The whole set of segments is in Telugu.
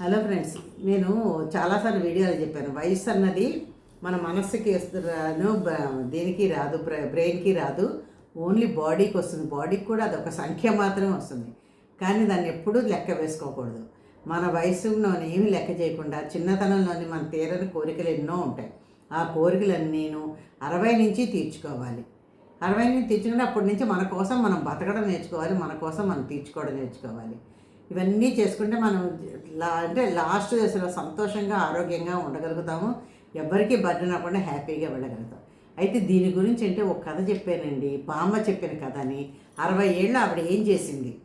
హలో ఫ్రెండ్స్ నేను చాలాసార్లు వీడియోలు చెప్పాను. వయసు అన్నది మన మనస్సుకి వస్తున్న దేనికి రాదు బ్రెయిన్కి రాదు. ఓన్లీ బాడీకి వస్తుంది. బాడీకి కూడా అదొక సంఖ్య మాత్రమే వస్తుంది. కానీ దాన్ని ఎప్పుడూ లెక్క వేసుకోకూడదు. మన వయసులోని ఏమి లెక్క చేయకుండా చిన్నతనంలోని మన తీరని కోరికలు ఎన్నో ఉంటాయి. ఆ కోరికలన్నీ నేను అరవై నుంచి తీర్చుకోవాలి. అరవై నుంచి తీర్చుకుంటే అప్పటి నుంచి మన కోసం మనం బతకడం నేర్చుకోవాలి మన కోసం మనం తీర్చుకోవడం నేర్చుకోవాలి. ఇవన్నీ చేసుకుంటే మనం లా అంటే లాస్ట్ దశలో సంతోషంగా ఆరోగ్యంగా ఉండగలుగుతాము. ఎవరికి బర్డన్ అవ్వకుండా హ్యాపీగా వెళ్ళగలుగుతాం. అయితే దీని గురించి అంటే ఒక కథ చెప్పానండి. బామ్మ చెప్పిన కథ అని అరవై ఏళ్ళు ఆవిడ ఏం చేసింది?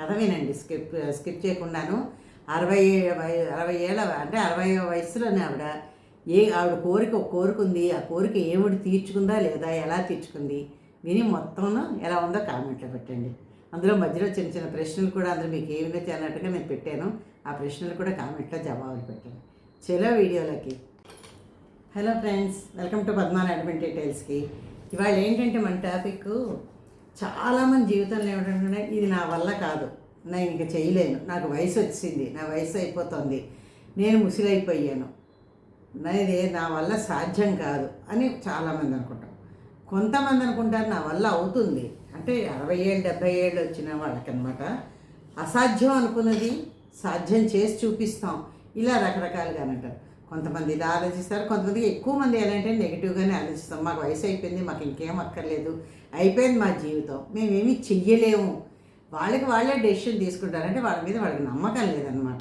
కథ వినండి. స్కిప్ స్కిప్ చేయకుండాను. అరవై అరవై ఏళ్ళ అంటే అరవై వయసులోనే ఆవిడ ఏ ఆవిడ కోరిక ఒక కోరిక ఉంది. ఆ కోరిక ఏమిటి తీర్చుకుందా లేదా? ఎలా తీర్చుకుంది? విని మొత్తం ఎలా ఉందో కామెంట్లో పెట్టండి. అందులో మధ్యలో చిన్న చిన్న ప్రశ్నలు కూడా అందులో మీకు ఏ విధంగా అన్నట్టుగా నేను పెట్టాను. ఆ ప్రశ్నలు కూడా కామెంట్లో జవాబులు పెట్టాను చలో వీడియోలోకి. Hello friends welcome to పద్మాన్ admin డీటెయిల్స్కి ఇవాళ ఏంటంటే మన టాపిక్ చాలామంది జీవితంలో ఏమిటంటే ఇది నా వల్ల కాదు. నేను ఇంక చేయలేను. నాకు వయసు వచ్చింది. నా వయసు అయిపోతుంది. నేను ముసిలైపోయాను. నేను నా వల్ల సాధ్యం కాదు అని చాలామంది అనుకుంటాం కొంతమంది అనుకుంటారు నా వల్ల అవుతుంది. అంటే అరవై ఏళ్ళు డెబ్బై ఏళ్ళు వచ్చిన వాళ్ళకనమాట. అసాధ్యం అనుకున్నది సాధ్యం చేసి చూపిస్తాం. ఇలా రకరకాలుగా అంటారు. కొంతమంది ఇలా ఆలోచిస్తారు కొంతమంది ఎక్కువ మంది ఏదంటే నెగిటివ్గానే ఆలోచిస్తాం. మాకు వయసు అయిపోయింది మాకు ఇంకేం అక్కర్లేదు. అయిపోయింది మా జీవితం. మేమేమీ చెయ్యలేము. వాళ్ళకి వాళ్ళే డెసిషన్ తీసుకుంటారంటే వాళ్ళ మీద వాళ్ళకి నమ్మకం లేదనమాట.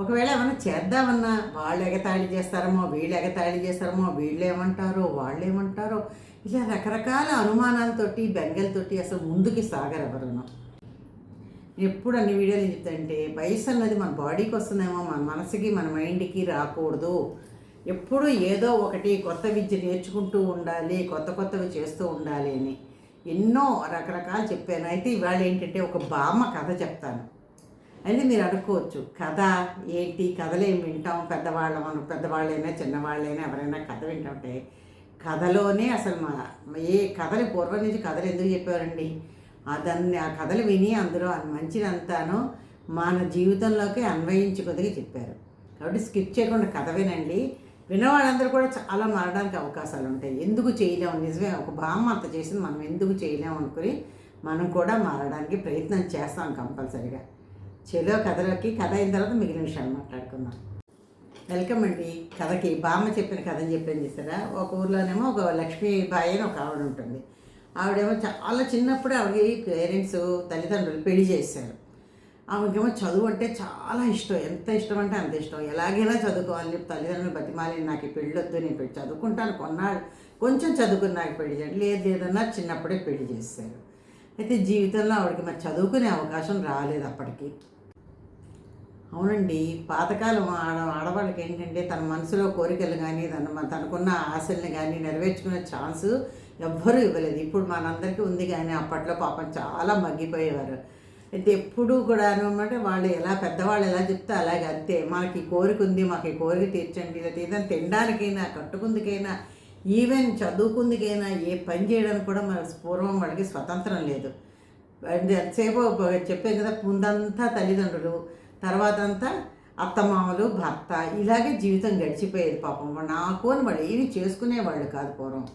ఒకవేళ ఏమైనా చేద్దామన్నా వాళ్ళు ఎగతాళి చేస్తారమో వీళ్ళు ఎగతాళి చేస్తారమో వీళ్ళు ఏమంటారో వాళ్ళు ఏమంటారో ఇలా రకరకాల అనుమానాలతోటి బెంగలతోటి అసలు ముందుకి సాగరు ఎప్పుడు అన్ని వీడియోలు చెప్తాంటే వయసు అన్నది మన బాడీకి వస్తుందేమో మన మనసుకి మన మైండ్కి రాకూడదు. ఎప్పుడు ఏదో ఒకటి కొత్త విద్య నేర్చుకుంటూ ఉండాలి కొత్త కొత్తవి చేస్తూ ఉండాలి అని. ఎన్నో రకరకాలు చెప్పాను. అయితే ఇవాళ ఏంటంటే ఒక బామ్మ కథ చెప్తాను. అని మీరు అనుకోవచ్చు కథ ఏంటి? కథలు ఏం వింటాం? పెద్దవాళ్ళం అను పెద్దవాళ్ళైనా చిన్నవాళ్ళైనా ఎవరైనా కథ వింటుంటే కథలోనే అసలు మా ఏ కథలు పూర్వం నుంచి కథలు ఎందుకు చెప్పారండి దాన్ని ఆ కథలు విని అందులో మంచిదంతానో మంచిదంతాను మన జీవితంలోకి అన్వయించుకొదిగి చెప్పారు. కాబట్టి స్కిప్ చేయకుండా కథ వినండి. విన్నవాళ్ళందరూ కూడా చాలా మారడానికి అవకాశాలు ఉంటాయి. ఎందుకు చేయలేము నిజమే ఒక బామ్మ అంత చేసింది మనం ఎందుకు చేయలేము అనుకుని మనం కూడా మారడానికి ప్రయత్నం చేస్తాం కంపల్సరిగా. చెలో కథలోకి కథ అయిన తర్వాత మిగిలిన విషయాలు మాట్లాడుకుందాం. వెల్కమ్ అండి. కథకి బామ్మ చెప్పిన కథ అని చెప్పాను చూసారా? ఒక ఊర్లోనేమో ఒక లక్ష్మీబాయి అని ఒక ఆవిడ ఉంటుంది. ఆవిడేమో చాలా చిన్నప్పుడు ఆవిడకి పేరెంట్స్ తల్లిదండ్రులు పెళ్ళి చేశారు. ఆమెకేమో చదువు అంటే చాలా ఇష్టం. ఎంత ఇష్టం అంటే అంత ఇష్టం. ఎలాగైనా చదువుకోవాలి చెప్పి తల్లిదండ్రులు బతిమాలి నాకు పెళ్ళి వద్దు నేను పెళ్ళి చదువుకుంటాను. కొన్నాడు కొంచెం చదువుకుని నాకు పెళ్ళి చేయండి. లేదు లేదన్నా చిన్నప్పుడే పెళ్ళి చేశారు. అయితే జీవితంలో ఆవిడకి మరి చదువుకునే అవకాశం రాలేదు అప్పటికి. అవునండి పాతకాలం ఆడ ఆడవాళ్ళకి ఏంటంటే తన మనసులో కోరికలు కానీ తన తనకున్న ఆశల్ని కానీ నెరవేర్చుకునే ఛాన్స్ ఎవ్వరూ ఇవ్వలేదు. ఇప్పుడు మనందరికీ ఉంది కానీ అప్పట్లో పాపం చాలా మగ్గిపోయేవారు. అయితే ఎప్పుడూ కూడా అనమాట వాళ్ళు ఎలా పెద్దవాళ్ళు ఎలా చెప్తే అలాగే అంతే. మనకి కోరిక ఉంది మాకు ఈ కోరిక తీర్చండి లేదా ఏదైనా తినడానికైనా కట్టుకుందికైనా ఈవెన్ చదువుకుందికైనా ఏ పని చేయడానికి కూడా మన పూర్వం వాళ్ళకి స్వతంత్రం లేదు. అంటే ఎంతసేపు చెప్పే కదా ముందంతా తల్లిదండ్రులు తర్వాత అంతా అత్తమామలు భర్త ఇలాగే జీవితం గడిచిపోయేది పాపం. నాకు అని వాళ్ళు ఏమి చేసుకునేవాళ్ళు కాదు పూర్వం.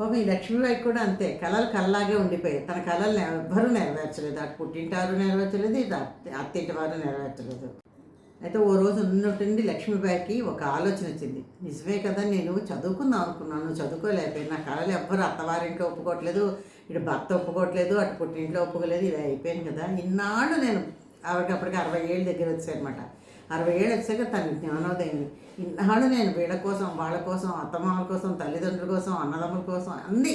పాపం ఈ లక్ష్మీబాయి కూడా అంతే కళలు కళ్ళలాగే ఉండిపోయాయి తన కళలు ఎవ్వరూ నెరవేర్చలేదు. అటు పుట్టింటారు నెరవేర్చలేదు ఇది అత్త- అత్తింటి వారు నెరవేర్చలేదు. అయితే ఓ రోజు ఉన్నటువంటి లక్ష్మీబాయికి ఒక ఆలోచన వచ్చింది. నిజమే కదా నేను చదువుకుందాం అనుకున్నాను చదువుకోలేకపోయినా నా కళలు ఎవ్వరు అత్తవారింట్లో ఒప్పుకోవట్లేదు ఇటు భర్త ఒప్పుకోవట్లేదు అటు పుట్టింట్లో ఒప్పుకోలేదు ఇది అయిపోయింది కదా. ఇన్నాళ్ళు నేను ఆవిడప్పటికి అరవై ఏళ్ళ దగ్గర వచ్చాయనమాట అరవై ఏళ్ళు వచ్చాక తన జ్ఞానోదయం. ఇన్నాళ్ళు నేను వీళ్ళ కోసం వాళ్ళ కోసం అత్తమామల కోసం తల్లిదండ్రుల కోసం అన్నదమ్ముల కోసం అన్నీ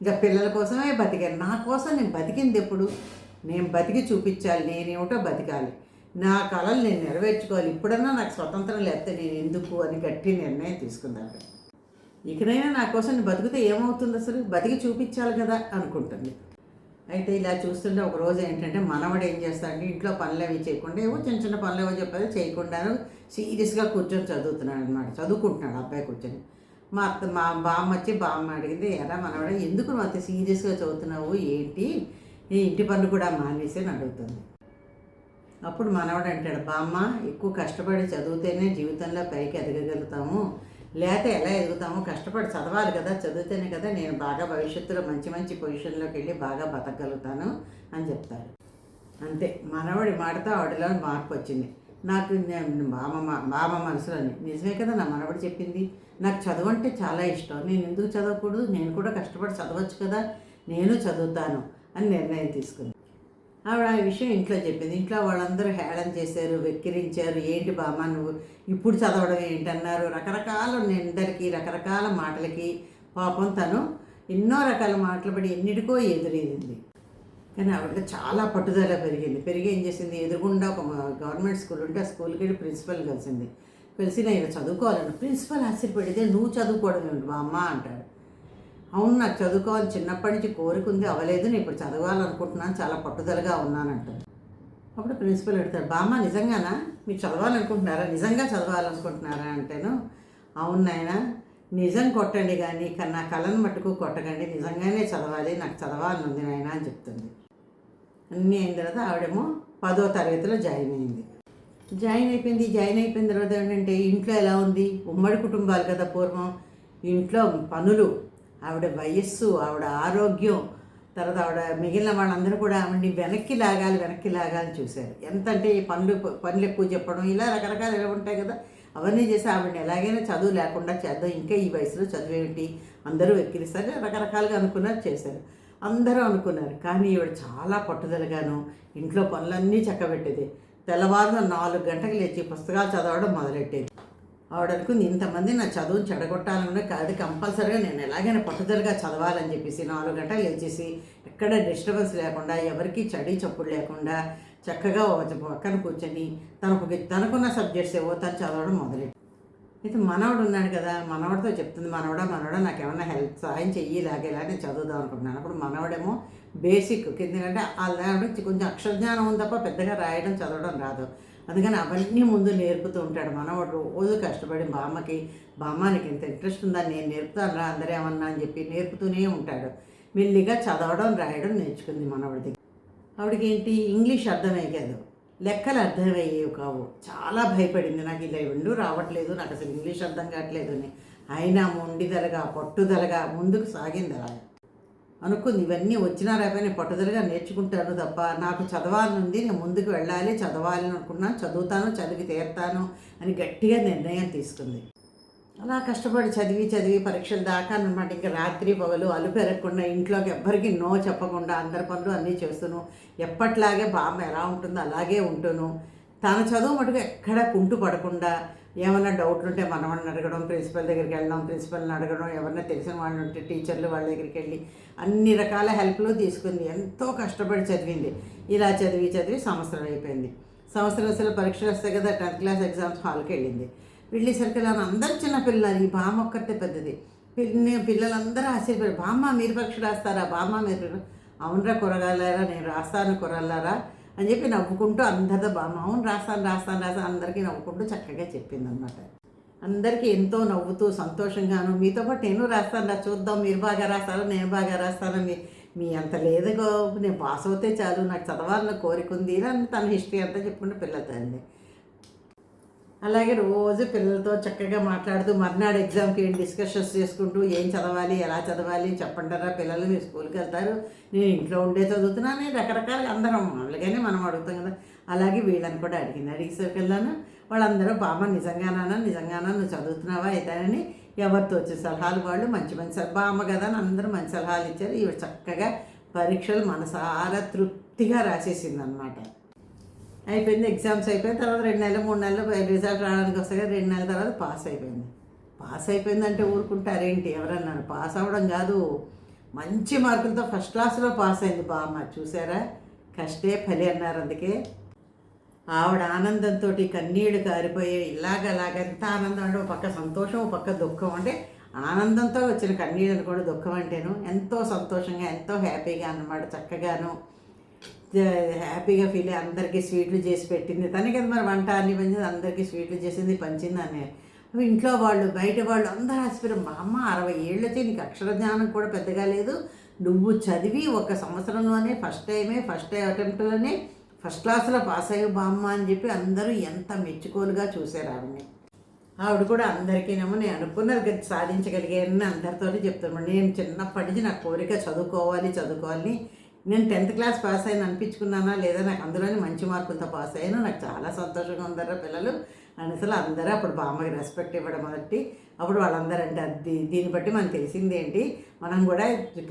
ఇంకా పిల్లల కోసమే బతికాను. నా కోసం నేను బతికింది ఎప్పుడు? నేను బతికి చూపించాలి నేనేమిటో బతికాలి. నా కళలు నేను నెరవేర్చుకోవాలి. ఇప్పుడన్నా నాకు స్వతంత్రం లేకపోతే నేను ఎందుకు అని గట్టి నిర్ణయం తీసుకున్నాను ఇకనైనా నా కోసం బతికితే ఏమవుతుంది అసలు? బతికి చూపించాలి కదా అనుకుంటుంది. అయితే ఇలా చూస్తుంటే ఒక రోజు ఏంటంటే మనవడు ఏం చేస్తాడంటే ఇంట్లో పనులు అవి చేయకుండా ఏవో చిన్న చిన్న పనులు ఏవో చెప్పేది చేయకుండాను సీరియస్గా కూర్చొని చదువుతున్నాడు అనమాట చదువుకుంటున్నాడు అబ్బాయి కూర్చొని. మా అత్త మా బామ్మ వచ్చి బామ్మ అడిగింది ఎరా మనవడ ఎందుకు నువ్వు అంత సీరియస్గా చదువుతున్నావు? ఏంటి? నీ ఇంటి పనులు కూడా మానేసి అని అడుగుతుంది. అప్పుడు మనవడు అంటాడు బామ్మ ఎక్కువ కష్టపడి చదివితేనే జీవితంలో పైకి ఎదగగలుగుతాము. లేకపోతే ఎలా ఎదుగుతాము? కష్టపడి చదవాలి కదా చదివితేనే కదా నేను బాగా భవిష్యత్తులో మంచి మంచి పొజిషన్లోకి వెళ్ళి బాగా బతకగలుగుతాను అని చెప్తారు అంతే మనవడి మాటతో ఆవిడలో మార్పు వచ్చింది. నాకు నేను బామ్మ బామ్మ మనసులోని నిజమే కదా నా మనవడు చెప్పింది? నాకు చదువు అంటే చాలా ఇష్టం. నేను ఎందుకు చదవకూడదు? నేను కూడా కష్టపడి చదవచ్చు కదా. నేను చదువుతాను అని నిర్ణయం తీసుకుంది. ఆవిడ ఆ విషయం ఇంట్లో చెప్పింది. ఇంట్లో వాళ్ళందరూ హేళన చేశారు వెక్కిరించారు. ఏంటి బామ్మ నువ్వు ఇప్పుడు చదవడం ఏంటన్నారు? రకరకాల నిందరికి రకరకాల మాటలకి పాపం తను ఎన్నో రకాల మాటలు పడి ఎన్నిటికో ఎదురైంది. కానీ ఆవిడ చాలా పట్టుదల పెరిగింది. పెరిగి ఏం చేసింది? ఎదురుగుండా ఒక గవర్నమెంట్ స్కూల్ ఉంటే ఆ స్కూల్కి వెళ్ళి ప్రిన్సిపల్ కలిసింది. కలిసి నేను ఇలా చదువుకోవాలని ప్రిన్సిపల్ ఆశ్చర్యపడితే నువ్వు చదువుకోవడం ఏమిటి మా అమ్మ అంటాడు. అవును నాకు చదువుకోవాలి. చిన్నప్పటి నుంచి కోరిక ఉంది అవ్వలేదు. నేను ఇప్పుడు చదవాలనుకుంటున్నాను. చాలా పట్టుదలగా ఉన్నానంటాడు అప్పుడు ప్రిన్సిపల్ అడుగుతాడు బామ్మ నిజంగానా? మీరు చదవాలనుకుంటున్నారా? నిజంగా చదవాలనుకుంటున్నారా? అంటేను అవును నాయనా నిజం కొట్టండి కానీ నా కళను మట్టుకు కొట్టకండి. నిజంగానే చదవాలి. నాకు చదవాలని ఉంది నాయన అని చెప్తుంది. అన్నీ అయిన తర్వాత ఆవిడేమో పదో తరగతిలో జాయిన్ అయింది. జాయిన్ అయిపోయింది. జాయిన్ అయిపోయిన తర్వాత ఏంటంటే ఇంట్లో ఎలా ఉంది? ఉమ్మడి కుటుంబాలు కదా పూర్వం. ఇంట్లో పనులు ఆవిడ వయస్సు ఆవిడ ఆరోగ్యం తర్వాత ఆవిడ మిగిలిన వాళ్ళందరూ కూడా ఆవిడని వెనక్కి లాగాలి వెనక్కి లాగాలి చూశారు. ఎంత అంటే ఈ పనులు పనులు ఎక్కువ చెప్పడం ఇలా రకరకాలు ఎలా ఉంటాయి కదా. అవన్నీ చేసి ఆవిడని ఎలాగైనా చదువు లేకుండా చేద్దాం. ఇంకా ఈ వయసులో చదువు ఏమిటి అందరూ ఎక్కిరిస్తారు రకరకాలుగా అనుకున్నారు చేశారు. అందరూ అనుకున్నారు. కానీ ఈవిడ చాలా పట్టుదలగాను ఇంట్లో పనులన్నీ చక్కబెట్టేది. తెల్లవారున నాలుగు గంటలకు లేచి పుస్తకాలు చదవడం మొదలెట్టేది. ఆవిడ అనుకుంది ఇంతమంది నా చదువుని చెడగొట్టాలనుకునే కాదు కంపల్సరీగా నేను ఎలాగైనా పట్టుదలగా చదవాలని చెప్పేసి నాలుగు గంటలు లేచేసి ఎక్కడ డిస్టర్బెన్స్ లేకుండా ఎవరికి చడి చప్పుడు లేకుండా చక్కగా ఒక పక్కన కూర్చొని తనకు తనకున్న సబ్జెక్ట్స్ ఏవో తను చదవడం మొదలెట్టి అయితే మనవడు ఉన్నాడు కదా మనవడితో చెప్తుంది మనవడా మనవడా నాకు ఏమన్నా హెల్ప్ సహాయం చెయ్యి ఇలాగేలా నేను చదువుదాం అనుకుంటున్నాను. అప్పుడు మనవడేమో బేసిక్ ఎందుకంటే వాళ్ళ కొంచెం అక్షరజ్ఞానం ఉంది తప్ప పెద్దగా రాయడం చదవడం రాదు. అందుకని అవన్నీ ముందు నేర్పుతూ ఉంటాడు. మనవడు రోజు కష్టపడి బామ్మకి బామ్మానికి ఇంత ఇంట్రెస్ట్ ఉందని నేను నేర్పుతాను రా అందరూ ఏమన్నా అని చెప్పి నేర్పుతూనే ఉంటాడు. మెల్లిగా చదవడం రాయడం నేర్చుకుంది మనవడిది ఆవిడకి ఏంటి? ఇంగ్లీష్ అర్థమే కాదు లెక్కలు అర్థమయ్యేవి కావు. చాలా భయపడింది. నాకు ఇలా రెండు రావట్లేదు. నాకు అసలు ఇంగ్లీష్ అర్థం కావట్లేదు అని. అయినా మొండిదలగా పట్టుదలగా ముందుకు సాగింది అలా అనుకుంది ఇవన్నీ వచ్చినా రేపని పట్టుదలగా నేర్చుకుంటాను తప్ప నాకు చదవాలనుంది నేను ముందుకు వెళ్ళాలి చదవాలని అనుకున్నాను చదువుతాను చదివి తీరుతాను అని గట్టిగా నిర్ణయం తీసుకుంది. అలా కష్టపడి చదివి చదివి పరీక్షల దాకా అనమాట ఇంకా రాత్రి పగలు అలుపెరగకుండా ఇంట్లోకి ఎవ్వరికి నో చెప్పకుండా అందరి పనులు అన్నీ చేస్తును. ఎప్పట్లాగే బామ్మ ఎలా ఉంటుందో అలాగే ఉంటును. తన చదువు మటుకు ఎక్కడ కుంటు పడకుండా ఏమైనా డౌట్లు ఉంటే మనవాడిని అడగడం ప్రిన్సిపల్ దగ్గరికి వెళ్ళడం ప్రిన్సిపల్ని అడగడం ఎవరైనా తెలిసిన వాళ్ళు ఉంటే టీచర్లు వాళ్ళ దగ్గరికి వెళ్ళి అన్ని రకాల హెల్ప్లు తీసుకుంది. ఎంతో కష్టపడి చదివింది. ఇలా చదివి చదివి సంవత్సరం అయిపోయింది. సంవత్సరం అసలు పరీక్షలు వస్తాయి కదా టెన్త్ క్లాస్ ఎగ్జామ్స్ హాల్కి వెళ్ళింది. వెళ్ళేసరికి ఇలా అందరు చిన్న పిల్లలు ఈ బామ్మ ఒక్కటే పెద్దది. పిల్లలందరూ ఆశ్చర్యపోయారు బామ్మ మీరు పరీక్ష రాస్తారా? బామ్మ మీరు అవునరా కూరగాయలారా నేను రాస్తాను కూరగాయలారా అని చెప్పి నవ్వుకుంటూ అందరితో బామ్మ అవును రాస్తాను రాస్తాను రాస్తాను అందరికీ నవ్వుకుంటూ చక్కగా చెప్పింది అనమాట అందరికీ ఎంతో నవ్వుతూ సంతోషంగాను మీతో పాటు నేను రాస్తాను రా చూద్దాం మీరు బాగా రాస్తారో నేను బాగా రాస్తాను మీ మీ అంత లేదుగో నేను పాస్ అవుతే చాలు నాకు చదవాలని కోరిక ఉంది అని తన హిస్టరీ అంతా చెప్పుకుంటే పిల్లలతో అండి. అలాగే రోజు పిల్లలతో చక్కగా మాట్లాడుతూ మర్నాడు ఎగ్జామ్కి ఏం డిస్కషన్స్ చేసుకుంటూ ఏం చదవాలి ఎలా చదవాలి చెప్పంటారా? పిల్లలు మీరు స్కూల్కి వెళ్తారు నేను ఇంట్లో ఉండే చదువుతున్నాను రకరకాల అందరం మామూలుగానే మనం అడుగుతాం కదా. అలాగే వీళ్ళని కూడా అడిగింది. అడిగేసరికి వెళ్ళాను వాళ్ళందరూ బామ్మ నిజంగానా నిజంగానా? నువ్వు చదువుతున్నావా అయితేనని ఎవరితో వచ్చే సలహాలు వాళ్ళు మంచి మంచి సలహా బామ్మ కదా అని అందరూ మంచి సలహాలు ఇచ్చారు. ఇవి చక్కగా పరీక్షలు మనసారా తృప్తిగా రాసేసింది అనమాట అయిపోయింది ఎగ్జామ్స్ అయిపోయిన తర్వాత రెండు నెలలు మూడు నెలలు రిజల్ట్ రావడానికి వస్తాయి రెండు నెలల తర్వాత పాస్ అయిపోయింది. పాస్ అయిపోయిందంటే ఊరుకుంటారేంటి? ఎవరన్నారు పాస్ అవ్వడం కాదు. మంచి మార్కులతో ఫస్ట్ క్లాస్లో పాస్ అయింది బామ్మ చూసారా? కష్టే ఫలి అన్నారు అందుకే. ఆవిడ ఆనందంతో కన్నీడు కారిపోయే ఇలాగ ఎంత ఆనందం అంటే ఒక పక్క సంతోషం ఒక పక్క దుఃఖం. అంటే ఆనందంతో వచ్చిన కన్నీళ్ళు కూడా దుఃఖం అంటేను ఎంతో సంతోషంగా ఎంతో హ్యాపీగా అన్నమాట చక్కగాను. హ్యాపీగా ఫీల్ అయ్యి అందరికీ స్వీట్లు చేసి పెట్టింది. తనకి కదా మరి వంట అన్ని పంచింది అందరికీ స్వీట్లు చేసింది పంచింది ఇంట్లో వాళ్ళు బయట వాళ్ళు అందరూ ఆశ్చర్యం. మా అమ్మ అరవై ఏళ్ళతో నీకు అక్షర జ్ఞానం కూడా పెద్దగా లేదు. నువ్వు చదివి ఒక సంవత్సరంలోనే ఫస్ట్ టైమే ఫస్ట్ అటెంప్ట్లోనే ఫస్ట్ క్లాస్లో పాస్ అయ్యి బామ్మ అని చెప్పి అందరూ ఎంత మెచ్చుకోలుగా చూశారు ఆవిడని. ఆవిడ కూడా అందరికీనేమో నేను అనుకున్నది సాధించగలిగానని అందరితో చెప్తున్నాను నేను చిన్నప్పటి నుంచి నా కోరిక చదువుకోవాలి చదువుకోవాలని నేను టెన్త్ క్లాస్ పాస్ అయిన అనిపించుకున్నానా లేదా? నాకు అందులోనే మంచి మార్కులతో పాస్ అయ్యాను. నాకు చాలా సంతోషంగా ఉందరా పిల్లలు. అని అసలు అందరూ అప్పుడు బామ్మకి రెస్పెక్ట్ ఇవ్వడం మొదటి అప్పుడు వాళ్ళందరూ అంటే అది దీన్ని బట్టి మనకు తెలిసింది ఏంటి? మనం కూడా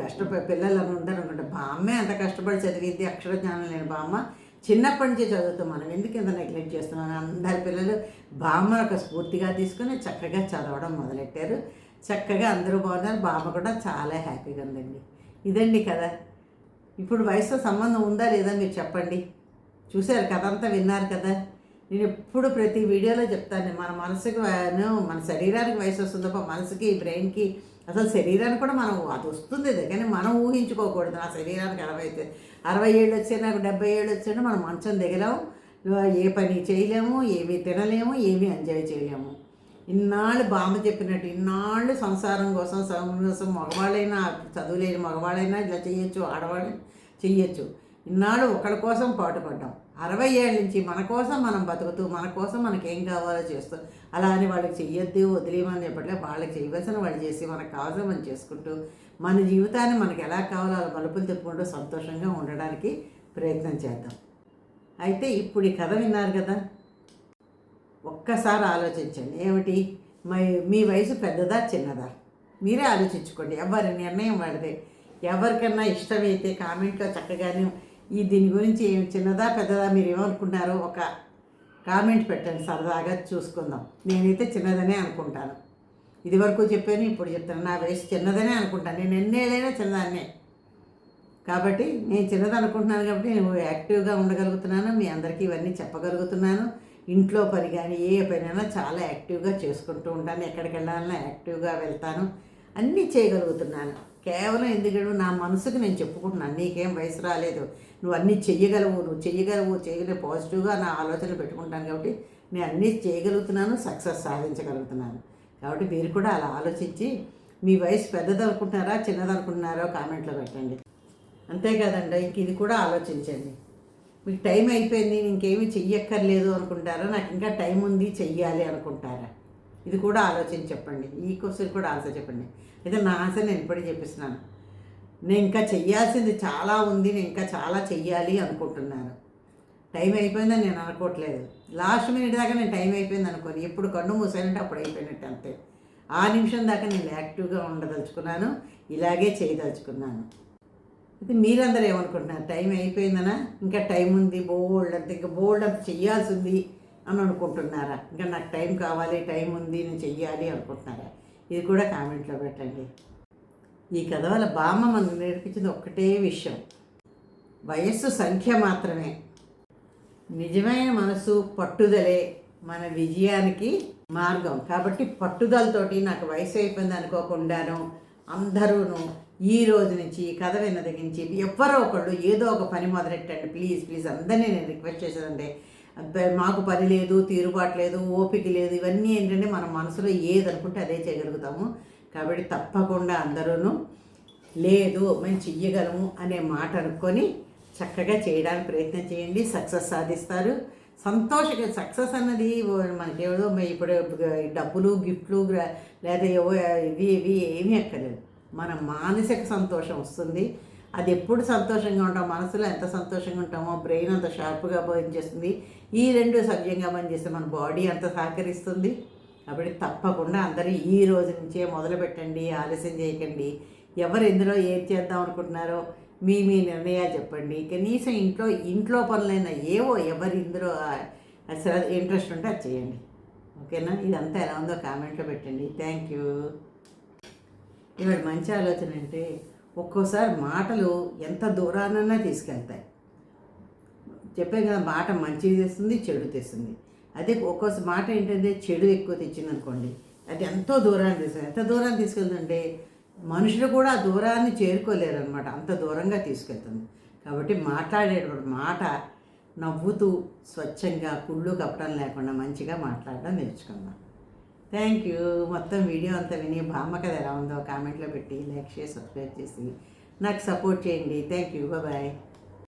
కష్టపడి పిల్లలు అని ఉంటారు అనుకుంటే బామ్మే అంత కష్టపడి చదివింది అక్షర జ్ఞానం లేని బామ్మ. చిన్నప్పటి నుంచి చదువుతాం మనం ఎందుకు ఇంత నెగ్లెక్ట్ చేస్తున్నాం? అందరి పిల్లలు బామ్మ ఒక స్ఫూర్తిగా తీసుకొని చక్కగా చదవడం మొదలెట్టారు. చక్కగా అందరూ బాగున్నారు. బామ్మ కూడా చాలా హ్యాపీగా ఉందండి. ఇదండి కదా ఇప్పుడు వయసుతో సంబంధం ఉందా లేదా మీరు చెప్పండి. చూశారు కథ అంతా విన్నారు కదా. నేను ఎప్పుడు ప్రతి వీడియోలో చెప్తాను మన మనసుకి మన శరీరానికి వయసు వస్తుంది మనసుకి బ్రెయిన్కి అసలు శరీరానికి కూడా మనం అది వస్తుంది. కానీ మనం ఊహించుకోకూడదు నా శరీరానికి అరవై అయితే అరవై ఏళ్ళు వచ్చినా నాకు డెబ్బై ఏళ్ళు వచ్చినా మనం మంచం దిగలేము ఏ పని చేయలేము ఏమీ తినలేము ఏమీ ఎంజాయ్ చేయలేము. ఇన్నాళ్ళు బామ్మ చెప్పినట్టు ఇన్నాళ్ళు సంసారం కోసం కోసం మగవాళ్ళైనా చదువులేని మగవాళ్ళైనా ఇలా చేయొచ్చు ఆడవాళ్ళు చెయ్యొచ్చు. ఇన్నాళ్ళు ఒకళ్ళ కోసం పాటుపడ్డాం. అరవై ఏళ్ళ నుంచి మన కోసం మనం బతుకుతూ మన కోసం మనకి ఏం కావాలో చేస్తూ అలా అని వాళ్ళకి చెయ్యొద్దు వదిలేమని చెప్పట్లే వాళ్ళకి చేయవలసిన వాళ్ళు చేసి మనకు కావాల్సిన మనం చేసుకుంటూ మన జీవితాన్ని మనకు ఎలా కావాలో అలా మలుపులు తిప్పుకుంటూ సంతోషంగా ఉండడానికి ప్రయత్నం చేద్దాం. అయితే ఇప్పుడు ఈ కథ విన్నారు కదా? ఒక్కసారి ఆలోచించండి. ఏమిటి? మై మీ వయసు పెద్దదా చిన్నదా? మీరే ఆలోచించుకోండి. ఎవరి నిర్ణయం వాడిదే ఎవరికన్నా ఇష్టమైతే కామెంట్లో చక్కగానే ఈ దీని గురించి ఏం చిన్నదా పెద్దదా మీరు ఏమనుకుంటున్నారో ఒక కామెంట్ పెట్టండి సరదాగా చూసుకుందాం. నేనైతే చిన్నదనే అనుకుంటాను. ఇదివరకు చెప్పాను ఇప్పుడు చెప్తాను నా వయసు చిన్నదనే అనుకుంటాను. నేను ఎన్నేళ్ళైనా చిన్నదాన్నే. కాబట్టి నేను చిన్నది అనుకుంటున్నాను కాబట్టి నేను యాక్టివ్గా ఉండగలుగుతున్నాను. మీ అందరికీ ఇవన్నీ చెప్పగలుగుతున్నాను. ఇంట్లో పని కానీ ఏ పనైనా చాలా యాక్టివ్గా చేసుకుంటూ ఉంటాను. ఎక్కడికి వెళ్ళాలన్నా యాక్టివ్గా వెళ్తాను. అన్నీ చేయగలుగుతున్నాను. కేవలం ఎందుకంటే నా మనసుకు నేను చెప్పుకుంటున్నాను. నీకేం వయసు రాలేదు. నువ్వు అన్నీ చెయ్యగలవు. నువ్వు చెయ్యగలవు. చేయగలవు పాజిటివ్గా నా ఆలోచనలు పెట్టుకుంటాను కాబట్టి నేను అన్నీ చేయగలుగుతున్నాను. సక్సెస్ సాధించగలుగుతున్నాను. కాబట్టి మీరు కూడా అలా ఆలోచించి మీ వయసు పెద్దదనుకుంటున్నారా చిన్నదనుకుంటున్నారో కామెంట్లో పెట్టండి. అంతేకాదండి ఇంక ఇది కూడా ఆలోచించండి. మీకు టైం అయిపోయింది ఇంకేమీ చెయ్యక్కర్లేదు అనుకుంటారా? నాకు ఇంకా టైం ఉంది చెయ్యాలి అనుకుంటారా? ఇది కూడా ఆలోచన చెప్పండి. ఈ క్వశ్చన్ కూడా ఆన్సర్ చెప్పండి. అయితే నా ఆశ నేను ఇప్పుడే చెప్పిస్తున్నాను. నేను ఇంకా చెయ్యాల్సింది చాలా ఉంది నేను ఇంకా చాలా చెయ్యాలి అనుకుంటున్నాను. టైం అయిపోయిందని నేను అనుకోవట్లేదు. లాస్ట్ మినిట్ దాకా నేను టైం అయిపోయింది అనుకోని. ఎప్పుడు కన్ను మూసానంటే అప్పుడు అయిపోయినట్టు అంతే. ఆ నిమిషం దాకా నేను యాక్టివ్గా ఉండదలుచుకున్నాను ఇలాగే చేయదలుచుకున్నాను. ఇది మీరందరూ ఏమనుకుంటున్నారు? టైం అయిపోయిందనా? ఇంకా టైం ఉంది బోల్డ్ అంత ఇంకా బోల్డ్ అంత చెయ్యాల్సి ఉంది అని అనుకుంటున్నారా? ఇంకా నాకు టైం కావాలి టైం ఉంది నేను చెయ్యాలి అనుకుంటున్నారా? ఇది కూడా కామెంట్లో పెట్టండి. ఈ కథ వల్ల బామ్మ మనకు నేర్పించింది ఒక్కటే విషయం. వయస్సు సంఖ్య మాత్రమే. నిజమైన మనసు పట్టుదలే మన విజయానికి మార్గం. కాబట్టి పట్టుదలతోటి నాకు వయసు అయిపోయింది అనుకోకుండాను అందరూను ఈ రోజు నుంచి ఈ కథ విన్న దగ్గర ఎవరో ఒకళ్ళు ఏదో ఒక పని మొదలెట్టండి. ప్లీజ్ ప్లీజ్ అందరినీ నేను రిక్వెస్ట్ చేసేదండి మాకు పని లేదు తీరుబాటు లేదు ఓపిక లేదు ఇవన్నీ ఏంటంటే మన మనసులో ఏది అనుకుంటే అదే చేయగలుగుతాము. కాబట్టి తప్పకుండా అందరూను లేదు మేము చెయ్యగలము అనే మాట అనుకొని చక్కగా చేయడానికి ప్రయత్నం చేయండి. సక్సెస్ సాధిస్తారు. సంతోషంగా సక్సెస్ అన్నది మనకేదో ఇప్పుడు డబ్బులు గిఫ్ట్లు లేదా ఏవో ఇవి ఇవి ఏమీ అక్కర్లేదు. మన మానసిక సంతోషం వస్తుంది. అది ఎప్పుడు సంతోషంగా ఉంటాం? మనసులో ఎంత సంతోషంగా ఉంటామో బ్రెయిన్ అంత షార్ప్గా పనిచేస్తుంది. ఈ రెండు సవ్యంగా పనిచేస్తే మన బాడీ అంత సహకరిస్తుంది. కాబట్టి తప్పకుండా అందరూ ఈ రోజు నుంచే మొదలు పెట్టండి ఆలస్యం చేయకండి. ఎవరు ఎందులో ఏం చేద్దాం అనుకుంటున్నారో మీ మీ నిర్ణయాలు చెప్పండి. కనీసం ఇంట్లో ఇంట్లో పనులైనా ఏవో ఎవరు ఇందులో అసలు ఇంట్రెస్ట్ ఉంటే అది చేయండి. ఓకేనా? ఇదంతా ఎలా ఉందో కామెంట్లో పెట్టండి. Thank you. ఇవాడు మంచి ఆలోచన అంటే ఒక్కోసారి మాటలు ఎంత దూరానన్నా తీసుకెళ్తాయి. చెప్పాను కదా మాట మంచిది తెస్తుంది చెడు తెస్తుంది. అదే ఒక్కోసారి మాట ఏంటంటే చెడు ఎక్కువ తెచ్చింది అనుకోండి అది ఎంతో దూరాన్ని తీసుకెళ్ళి ఎంత దూరాన్ని తీసుకెళ్తుంటే మనుషులు కూడా ఆ దూరాన్ని చేరుకోలేరు అనమాట అంత దూరంగా తీసుకెళ్తుంది. కాబట్టి మాట్లాడేటప్పుడు మాట నవ్వుతూ స్వచ్ఛంగా కుళ్ళు కప్పడం లేకుండా మంచిగా మాట్లాడడం నేర్చుకుందాం. థ్యాంక్ యూ మొత్తం వీడియో అంతా విని బామ్మ కథ ఎలా ఉందో కామెంట్లో పెట్టి లైక్ చేసి సబ్స్క్రైబ్ చేసి నాకు సపోర్ట్ చేయండి. Thank you bye